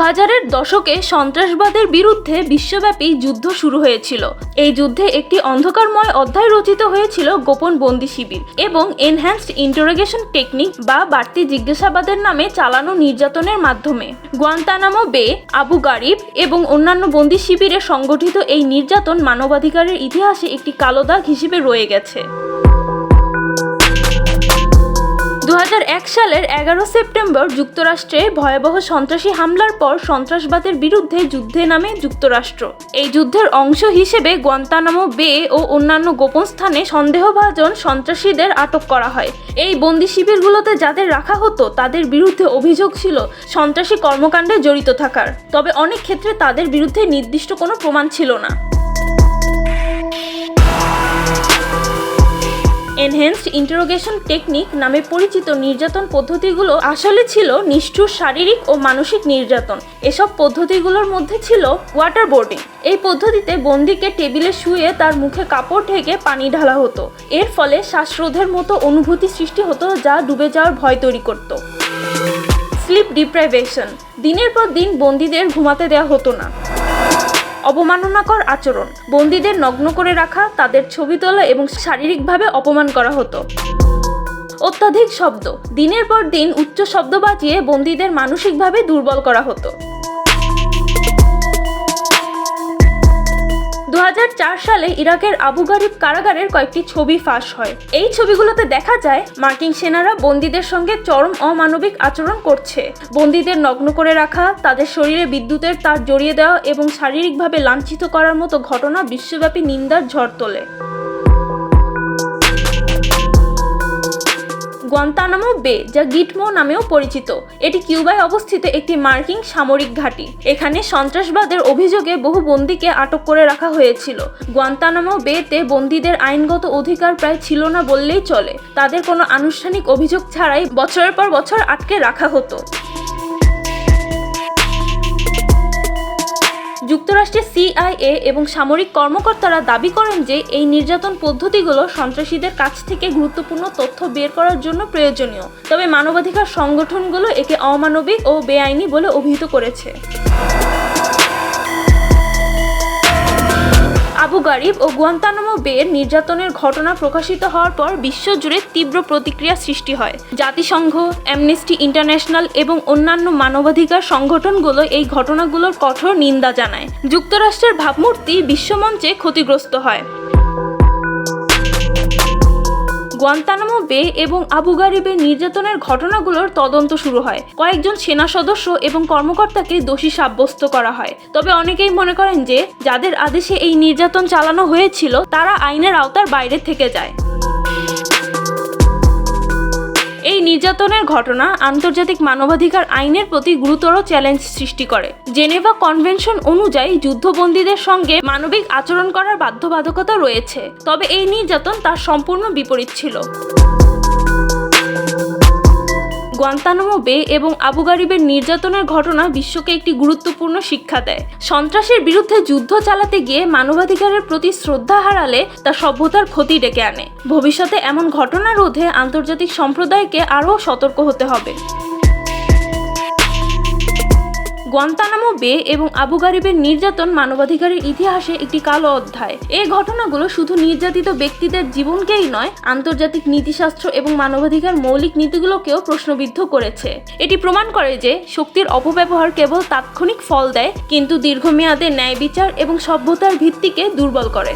হাজারের দশকে সন্ত্রাসবাদের বিরুদ্ধে বিশ্বব্যাপী যুদ্ধ শুরু হয়েছিল। এই যুদ্ধে একটি অন্ধকারময় অধ্যায় রচিত হয়েছিল গোপন বন্দি শিবির এবং এনহ্যান্সড ইন্টারোগেশন টেকনিক বা বাড়তি জিজ্ঞাসাবাদের নামে চালানো নির্যাতনের মাধ্যমে। গুয়ান্তানামো বে, আবু গারিব এবং অন্যান্য বন্দি শিবিরে সংগঠিত এই নির্যাতন মানবাধিকারের ইতিহাসে একটি কালো দাগ হিসেবে রয়ে গেছে। দু সালের এগারো সেপ্টেম্বর যুক্তরাষ্ট্রে ভয়াবহ সন্ত্রাসী হামলার পর সন্ত্রাসবাদের বিরুদ্ধে যুদ্ধে নামে যুক্তরাষ্ট্র। এই যুদ্ধের অংশ হিসেবে গোয়ান্তানামো বে ও অন্যান্য গোপন স্থানে সন্দেহভাজন সন্ত্রাসীদের আটক করা হয়। এই বন্দি শিবিরগুলোতে যাদের রাখা হতো, তাদের বিরুদ্ধে অভিযোগ ছিল সন্ত্রাসী কর্মকাণ্ডে জড়িত থাকার। তবে অনেক ক্ষেত্রে তাদের বিরুদ্ধে নির্দিষ্ট কোনো প্রমাণ ছিল না। এনহেন্সড ইন্টারোগেশন টেকনিক নামে পরিচিত নির্যাতন পদ্ধতিগুলো আসলে ছিল নিষ্ঠুর শারীরিক ও মানসিক নির্যাতন। এসব পদ্ধতিগুলোর মধ্যে ছিল ওয়াটার বোর্ডিং এই পদ্ধতিতে বন্দিকে টেবিলে শুয়ে তার মুখে কাপড় ঢেকে পানি ঢালা হতো। এর ফলে শ্বাসরোধের মতো অনুভূতি সৃষ্টি হতো যা ডুবে যাওয়ার ভয় তৈরি করত। স্লিপ ডিপ্রাইভেশন দিনের পর দিন বন্দীদের ঘুমাতে দেওয়া হতো না। অবমাননাকর আচরণ। বন্দীদের নগ্ন করে রাখা, তাদের ছবি তোলা এবং শারীরিকভাবে অপমান করা হতো। অত্যাধিক শব্দ। দিনের পর দিন উচ্চ শব্দ বাজিয়ে বন্দীদের মানসিকভাবে দুর্বল করা হতো। সালে ইরাকের আবু গারিব কারাগারের কয়েকটি ছবি ফাঁস হয়। এই ছবিগুলোতে দেখা যায়, মার্কিন সেনারা বন্দীদের সঙ্গে চরম অমানবিক আচরণ করছে। বন্দীদের নগ্ন করে রাখা, তাদের শরীরে বিদ্যুতের তার জড়িয়ে দেওয়া এবং শারীরিকভাবে লাঞ্ছিত করার মতো ঘটনা বিশ্বব্যাপী নিন্দার ঝড় তোলে। গুয়ান্তানামো বে, যা গিটমো নামেও পরিচিত। এটি কিউবায় অবস্থিত একটি মার্কিন সামরিক ঘাঁটি। এখানে সন্ত্রাসবাদের অভিযোগে বহু বন্দীকে আটক করে রাখা হয়েছিল। গুয়ান্তানামো বেতে বন্দীদের আইনগত অধিকার প্রায় ছিল না বললেই চলে। তাদের কোনো আনুষ্ঠানিক অভিযোগ ছাড়াই বছরের পর বছর আটকে রাখা হতো। যুক্তরাষ্ট্রের সিআইএ এবং সামরিক কর্মকর্তারা দাবি করেন যে এই নির্যাতন পদ্ধতিগুলো সন্ত্রাসীদের কাছ থেকে গুরুত্বপূর্ণ তথ্য বের করার জন্য প্রয়োজনীয়। তবে মানবাধিকার সংগঠনগুলো একে অমানবিক ও বেআইনি বলে অভিহিত করেছে। আবু গারিব ও গুয়ান্তানামো বের নির্যাতনের ঘটনা প্রকাশিত হওয়ার পর বিশ্বজুড়ে তীব্র প্রতিক্রিয়া সৃষ্টি হয়। জাতিসংঘ অ্যামনেস্টি ইন্টারন্যাশনাল এবং অন্যান্য মানবাধিকার সংগঠনগুলো এই ঘটনাগুলোর কঠোর নিন্দা জানায়। যুক্তরাষ্ট্রের ভাবমূর্তি বিশ্বমঞ্চে ক্ষতিগ্রস্ত হয়। গুয়ান্তানামো বে এবং আবু গারিবের নির্যাতনের ঘটনাগুলোর তদন্ত শুরু হয়। কয়েকজন সেনা সদস্য এবং কর্মকর্তাকে দোষী সাব্যস্ত করা হয়। তবে অনেকেই মনে করেন যে, যাদের আদেশে এই নির্যাতন চালানো হয়েছিল, তারা আইনের আওতার বাইরে থেকে যায়। নির্যাতনের ঘটনা আন্তর্জাতিক মানবাধিকার আইনের প্রতি গুরুতর চ্যালেঞ্জ সৃষ্টি করে। জেনেভা কনভেনশন অনুযায়ী যুদ্ধবন্দীদের সঙ্গে মানবিক আচরণ করার বাধ্যবাধকতা রয়েছে, তবে এই নির্যাতন তার সম্পূর্ণ বিপরীত ছিল। গুয়ান্তানামো বে এবং আবু গারিবের নির্যাতনের ঘটনা বিশ্বকে একটি গুরুত্বপূর্ণ শিক্ষা দেয়। সন্ত্রাসের বিরুদ্ধে যুদ্ধ চালাতে গিয়ে মানবাধিকারের প্রতি শ্রদ্ধা হারালে তা সভ্যতার ক্ষতি ডেকে আনে। ভবিষ্যতে এমন ঘটনা রোধে আন্তর্জাতিক সম্প্রদায়কে আরও সতর্ক হতে হবে। গুয়ান্তানামো, বে এবং আবু গারিবের নির্যাতন মানবাধিকারের ইতিহাসে একটি কালো অধ্যায়। এই ঘটনাগুলো শুধু নির্যাতিত ব্যক্তিদের জীবনকেই নয়, আন্তর্জাতিক নীতিশাস্ত্র এবং মানবাধিকার মৌলিক নীতিগুলোকেও প্রশ্নবিদ্ধ করেছে। এটি প্রমাণ করে যে শক্তির অপব্যবহার কেবল তাৎক্ষণিক ফল দেয়, কিন্তু দীর্ঘমেয়াদে ন্যায় বিচার এবং সভ্যতার ভিত্তিকে দুর্বল করে।